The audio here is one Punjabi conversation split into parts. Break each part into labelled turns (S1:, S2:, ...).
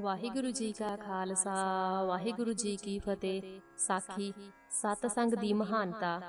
S1: ਵਾਹਿਗੁਰੂ ਜੀ ਕਾ ਖਾਲਸਾ, ਵਾਹਿਗੁਰੂ ਜੀ ਕੀ ਫਤਿਹ। ਸਾਖੀ, ਸਤਸੰਗ ਦੀ ਮਹਾਨਤਾ।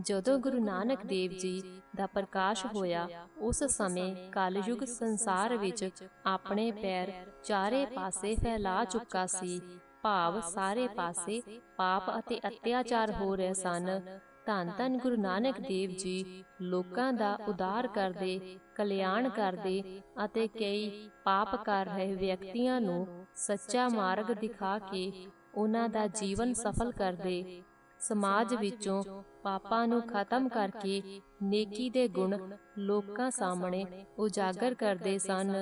S1: ਜਦੋਂ ਗੁਰੂ ਨਾਨਕ ਦੇਵ ਜੀ ਦਾ ਪ੍ਰਕਾਸ਼ ਹੋਇਆ, ਉਸ ਸਮੇਂ ਕਲਯੁਗ ਸੰਸਾਰ ਵਿੱਚ ਆਪਣੇ ਪੈਰ ਚਾਰੇ ਪਾਸੇ ਫੈਲਾ ਚੁੱਕਾ ਸੀ। ਭਾਵ ਸਾਰੇ ਪਾਸੇ ਪਾਪ ਅਤੇ ਅਤਿਆਚਾਰ ਹੋ ਰਹੇ ਸਨ। ਧੰਨ ਧੰਨ ਗੁਰੂ ਨਾਨਕ ਦੇਵ ਜੀ ਲੋਕਾਂ ਦਾ ਉਦਾਰ ਕਰਦੇ, ਕਲਿਆਣ ਕਰਦੇ ਅਤੇ ਕਈ ਪਾਪ ਕਰ ਰਹੇ ਵਿਅਕਤੀਆਂ ਨੂੰ ਸੱਚਾ ਮਾਰਗ ਦਿਖਾ ਕੇ ਉਹਨਾਂ ਦਾ ਜੀਵਨ ਸਫਲ ਕਰਦੇ। ਸਮਾਜ ਵਿੱਚੋਂ ਪਾਪਾਂ ਨੂੰ ਖਤਮ ਕਰਕੇ ਨੇਕੀ ਦੇ ਗੁਣ ਲੋਕਾਂ ਸਾਹਮਣੇ ਉਜਾਗਰ ਕਰਦੇ ਸਨ।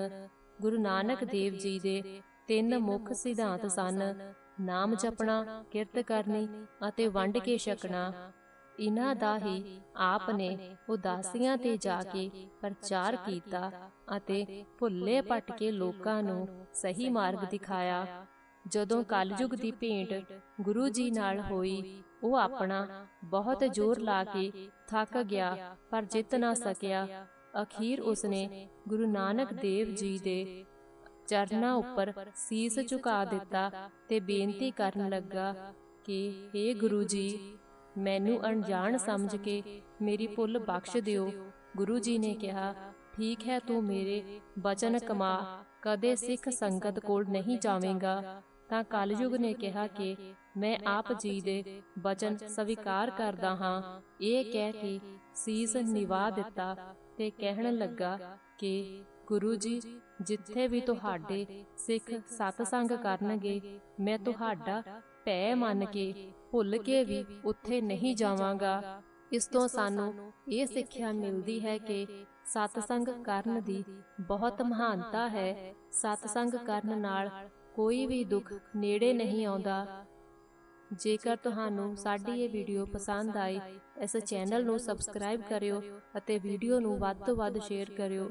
S1: ਗੁਰੂ ਨਾਨਕ ਦੇਵ ਜੀ ਦੇ ਤਿੰਨ ਮੁੱਖ ਸਿਧਾਂਤ ਸਨ। ਨਾਮ ਜਪਣਾ, ਕਿਰਤ ਕਰਨੀ ਅਤੇ ਵੰਡ ਕੇ ਛਕਣਾ। ਇਨ੍ਹਾਂ ਦਾ ਹੀ ਆਪ ਨੇ ਉਦਾਸੀਆਂ ਤੇ ਜਾ ਕੇ ਪ੍ਰਚਾਰ ਕੀਤਾ ਅਤੇ ਭੁੱਲੇ ਪਟ ਲੋਕਾਂ ਨੂੰ ਸਹੀ ਮਾਰਗ ਦਿਖਾਇਆ। ਜਦੋਂ ਕਲਯੁਗ ਦੀ ਭੇਂਟ ਗੁਰੂ ਜੀ ਨਾਲ ਹੋਈ, ਉਹ ਆਪਣਾ ਬਹੁਤ ਜ਼ੋਰ ਲਾ ਕੇ ਥੱਕ ਗਿਆ, ਪਰ ਜਿੱਤ ਨਾ ਸਕਿਆ। ਅਖੀਰ ਉਸਨੇ ਗੁਰੂ ਨਾਨਕ ਦੇਵ ਜੀ ਦੇ ਚਰਨਾਂ ਉੱਪਰ ਸੀਸ ਝੁਕਾ ਦਿੱਤਾ ਤੇ ਬੇਨਤੀ ਕਰਨ ਲੱਗਾ ਕਿ हे ਗੁਰੂ ਜੀ ਮੈਨੂੰ ਅਣਜਾਣ ਸਮਝ ਕੇ ਮੇਰੀ ਭੁੱਲ ਬਖਸ਼ ਦਿਓ। ਗੁਰੂ ਜੀ ਨੇ ਕਿਹਾ, ਠੀਕ ਹੈ ਤੂੰ ਮੇਰੇ ਬਚਨ ਕਮਾ, ਕਦੇ ਸਿੱਖ ਸੰਗਤ ਕੋਲ ਨਹੀਂ ਜਾਵੇਂਗਾ। ਤਾਂ ਕਲਯੁਗ ਨੇ ਕਿਹਾ ਕਿ ਮੈਂ ਆਪ ਜੀ ਦੇ ਬਚਨ ਸਵੀਕਾਰ ਕਰਦਾ ਹਾਂ। ਇਹ ਕਹਿ ਕੇ ਸੀਸ ਨਿਵਾ ਦਿੱਤਾ ਤੇ ਕਹਿਣ ਲੱਗਾ ਕਿ ਗੁਰੂ ਜੀ, ਜਿੱਥੇ ਵੀ ਤੁਹਾਡੇ ਸਿੱਖ ਸਤਸੰਗ ਕਰਨਗੇ, ਮੈਂ ਤੁਹਾਡਾ ਭੈ ਮੰਨ ਕੇ ਭੁੱਲ ਕੇ ਵੀ ਉੱਥੇ ਨਹੀਂ ਜਾਵਾਂਗਾ। ਇਸ ਤੋਂ ਸਾਨੂੰ ਇਹ ਸਿੱਖਿਆ ਮਿਲਦੀ ਹੈ ਕਿ ਸਤਸੰਗ ਕਰਨ ਦੀ ਬਹੁਤ ਮਹਾਨਤਾ ਹੈ। ਸਤਸੰਗ ਕਰਨ ਨਾਲ ਕੋਈ ਵੀ ਦੁੱਖ ਨੇੜੇ ਨਹੀਂ ਆਉਂਦਾ। ਜੇਕਰ ਤੁਹਾਨੂੰ ਸਾਡੀ ਇਹ ਵੀਡੀਓ ਪਸੰਦ ਆਈ, ਇਸ ਚੈਨਲ ਨੂੰ ਸਬਸਕ੍ਰਾਈਬ ਕਰਿਓ ਅਤੇ ਵੀਡੀਓ ਨੂੰ ਵੱਧ ਤੋਂ ਵੱਧ ਸ਼ੇਅਰ ਕਰਿਓ।